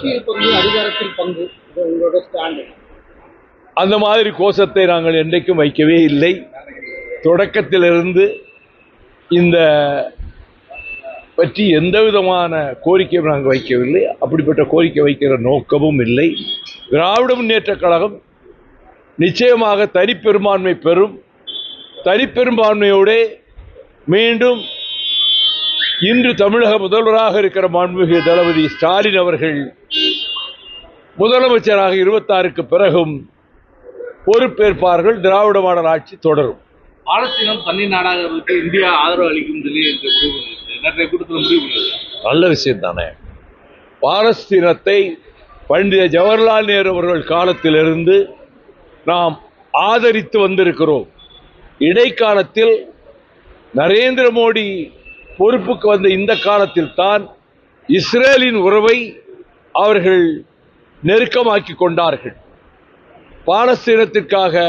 ஆட்சியில் பங்கு அதிகாரத்தில் பங்கு உங்களோட ஸ்டாண்டு அந்த மாதிரி கோஷத்தை நாங்கள் என்றைக்கும் வைக்கவே இல்லை. தொடக்கத்திலிருந்து இந்த பற்றி எந்த விதமான கோரிக்கையும் நாங்கள் வைக்கவில்லை. அப்படிப்பட்ட கோரிக்கை வைக்கிற நோக்கமும் இல்லை. திராவிட முன்னேற்ற கழகம் நிச்சயமாக தனிப்பெரும்பான்மை பெறும். தனிப்பெரும்பான்மையோட மீண்டும் இன்று தமிழக முதல்வராக இருக்கிற மாண்புமிகு தளபதி ஸ்டாலின் அவர்கள் முதலமைச்சராக இருபத்தாறுக்கு பிறகும் பொறுப்பேற்பார்கள் திராவிட மாடல் ஆட்சி தொடரும். பாலஸ்தீனம் தனி நாடாகிறதுக்கு இந்தியா ஆதரவு அளிக்கும் சொல்லி. நேற்றைய கூட்டத்தில் முடிவு நல்ல விஷயம் தானே. பாலஸ்தீனத்தை பண்டித ஜவஹர்லால் நேரு அவர்கள் காலத்திலிருந்து நாம் ஆதரித்து வந்திருக்கிறோம். இடைக்காலத்தில் நரேந்திர மோடி பொறுப்புக்கு வந்த இந்த காலத்தில் தான் இஸ்ரேலின் உறவை அவர்கள் நெருக்கமாக்கி கொண்டார்கள். பாலஸ்தீனத்திற்காக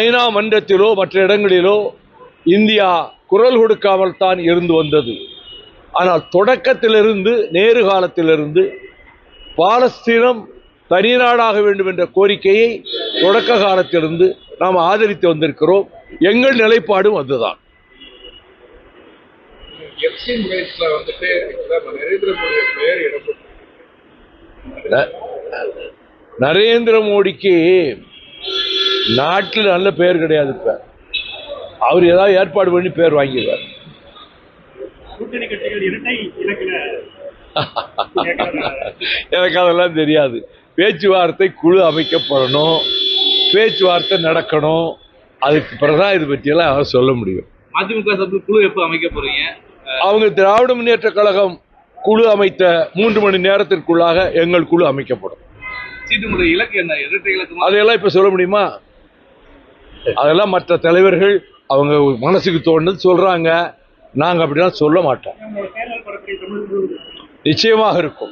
ஐநா மன்றத்திலோ மற்ற இடங்களிலோ இந்தியா குரல் கொடுக்காமல் தான் இருந்து வந்தது. ஆனால் தொடக்கத்திலிருந்து நேரு காலத்திலிருந்து பாலஸ்தீனம் தனி நாடாக வேண்டும் என்ற கோரிக்கையை தொடக்க காலத்திலிருந்து நாம் ஆதரித்து வந்திருக்கிறோம். எங்கள் நிலைப்பாடும் அதுதான். ரைட்ஸ்ல வந்துட்டு நரேந்திர பெயர் இடம்பெற்று மோடிக்கு நாட்டில் நல்ல பேர் கிடையாது இப்ப. அவர் ஏதாவது ஏற்பாடு பண்ணி பேர் வாங்கிடுவார். எனக்கு அதெல்லாம் தெரியாது. பேச்சுவார்த்தை குழு அமைக்கப்படணும். பேச்சுவார்த்தை நடக்கணும். அதுக்கு பிறகுதான் இது பற்றியெல்லாம் சொல்ல முடியும். மதிமுக சார்பில் குழு எப்போ அமைக்க போறீங்க? அவங்க திராவிட முன்னேற்ற கழகம் குழு அமைத்த மூன்று மணி நேரத்திற்குள்ளாக எங்கள் குழு அமைக்கப்படும். அதையெல்லாம் இப்ப சொல்ல முடியுமா? அதெல்லாம் மற்ற தலைவர்கள் அவங்க மனசுக்கு தோணுது சொல்றாங்க. நாங்க அப்படிலாம் சொல்ல மாட்டோம். நிச்சயமாக இருக்கும்.